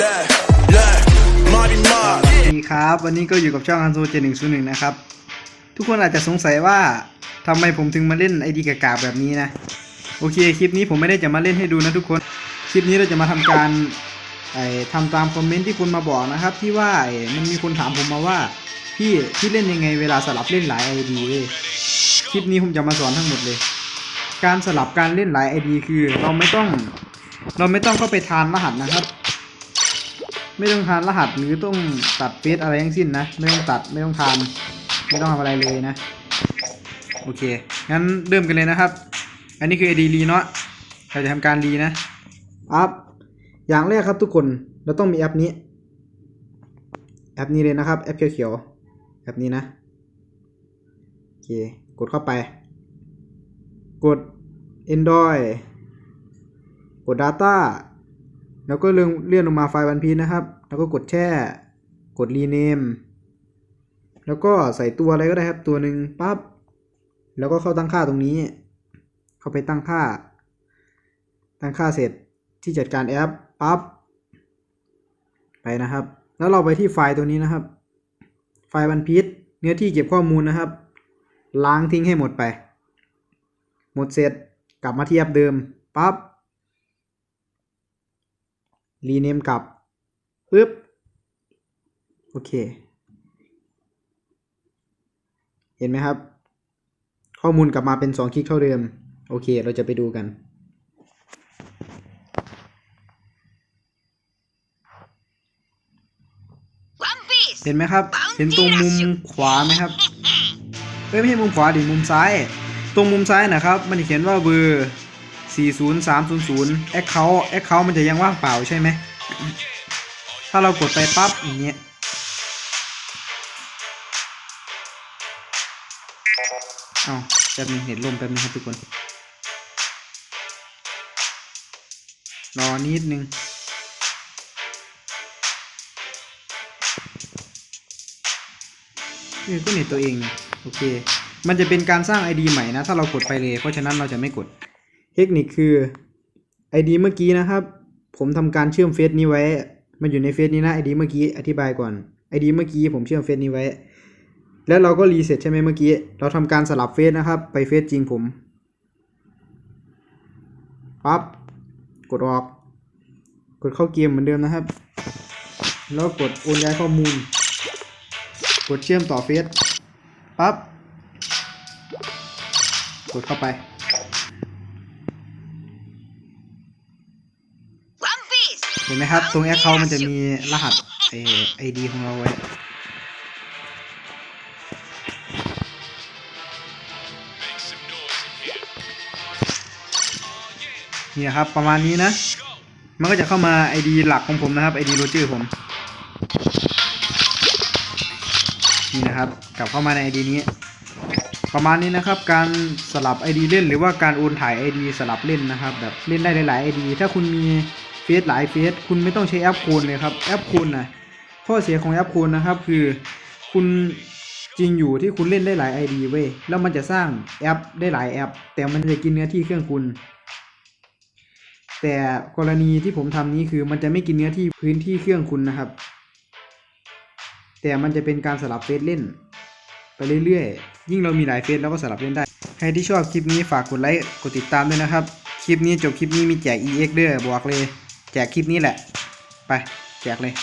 สวัสดีครับ วันนี้ก็อยู่กับช่องอันโซเจหนึ่งศูนย์หนึ่งนะครับ ทุกคนอาจจะสงสัยว่าทำไมผมถึงมาเล่นไอดีกากาแบบนี้นะ โอเค คลิปนี้ผมไม่ได้จะมาเล่นให้ดูนะทุกคน คลิปนี้เราจะมาทำการไอ้ทำตามคอมเมนต์ที่คุณมาบอกนะครับ ที่ว่าไอ้มันมีคนถามผมมาว่า พี่พี่เล่นยังไงเวลาสลับเล่นหลายไอดีเว้ยคลิปนี้ผมจะมาสอนทั้งหมดเลย การสลับการเล่นหลายไอดีคือ เราไม่ต้อง เราไม่ต้องเข้าไปทานรหัสนะครับ ไม่ต้องทานรหัสหรือต้องตัดเฟซอะไรทั้งสิ้นนะ ไม่ต้องตัดไม่ต้องทานไม่ต้องทำอะไรเลยนะ โอเค งั้นเริ่มกันเลยนะครับ อันนี้คือ ID รีเนาะเราจะทำการรีนะอัพอย่างแรกครับทุกคนเราต้องมีแอปนี้ แอปนี้เลยนะครับ แอปเขียวๆแอปนี้นะโอเคกดเข้าไป กด Android กด Data แล้วก็เลื่อนเลื่อนลงมาไฟล์วันพีนะครับ แล้วก็กดแช่ กด rename แล้วก็ใส่ตัวอะไรก็ได้ครับตัวหนึ่งปั๊บแล้วก็เข้าตั้งค่าตรงนี้ เข้าไปตั้งค่า ตั้งค่าเสร็จที่จัดการแอปปั๊บไปนะครับ แล้วเราไปที่ไฟล์ตัวนี้นะครับ ไฟล์วันพีชเนื้อที่เก็บข้อมูลนะครับ ล้างทิ้งให้หมดไป หมดเสร็จกลับมาที่แอปเดิมปั๊บ รีเนมกลับปึ๊บ โอเค เห็นไหมครับ ข้อมูลกลับมาเป็น 2 คลิกเท่าเดิม โอเค เราจะไปดูกัน เห็นไหมครับ เห็นตรงมุมขวาไหมครับเอ้ยไม่ใช่มุมขวาดิมุมซ้าย ตรงมุมซ้ายนะครับ มันจะเขียนว่าเบอร์ 40300 Account Account มันจะยังว่างเปล่าใช่ไหม ถ้าเรากดไปปั๊บอย่างเงี้ยเอาแป๊บนึงเห็นลมแป๊บนึงครับทุกคน รอนิดนึงเออก็เน็ตตัวเอง โอเค มันจะเป็นการสร้าง ID ใหม่นะ ถ้าเรากดไปเลย เพราะฉะนั้นเราจะไม่กด เทคนิคคือ ID เมื่อกี้นะครับ ผมทำการเชื่อมเฟซนี้ไว้ มันอยู่ในเฟซนี้นะ ID เมื่อกี้อธิบายก่อน ID เมื่อกี้ผมเชื่อมเฟซนี้ไว้ แล้วเราก็รีเซ็ตใช่ไหมเมื่อกี้ เราทำการสลับเฟซนะครับ ไปเฟซจริงผมปั๊บกดออก กดเข้าเกมเหมือนเดิมนะครับ แล้วกดโอนย้ายข้อมูล กดเชื่อมต่อเฟซปั๊บกดเข้าไป ห็นไหมครับ ตรงแอคเคาท์มันจะมีรหัสไอดีของเราไว้ นี่นะครับ ประมาณนี้นะ มันก็จะเข้ามา ID หลักของผมนะครับ ID โรเจอร์ผม นี่นะครับ กลับเข้ามาใน ID นี้ ประมาณนี้นะครับ การสลับ ID เล่นหรือว่าการโอนถ่าย ID สลับเล่นนะครับ แบบเล่นได้หลายๆ ID ถ้าคุณมี เฟซหลายเฟซคุณไม่ต้องใช้แอปคูณเลยครับแอปคูณนะข้อเสียของแอปคูณนะครับ คือคุณจริงอยู่ที่คุณเล่นได้หลาย ID เว้ยแล้วมันจะสร้างแอปได้หลายแอป แต่มันจะกินเนื้อที่เครื่องคุณ แต่กรณีที่ผมทำนี้คือมันจะไม่กินเนื้อที่พื้นที่เครื่องคุณนะครับ แต่มันจะเป็นการสลับเฟซเล่น ไปเรื่อยๆ ยิ่งเรามีหลายเฟซเราก็สลับเล่นได้ ใครที่ชอบคลิปนี้ฝากกดไลค์กดติดตามด้วยนะครับ คลิปนี้จบคลิปนี้มีแจก EX เด้วยบอกเลย แจกคลิปนี้แหละ ไป แจกเลย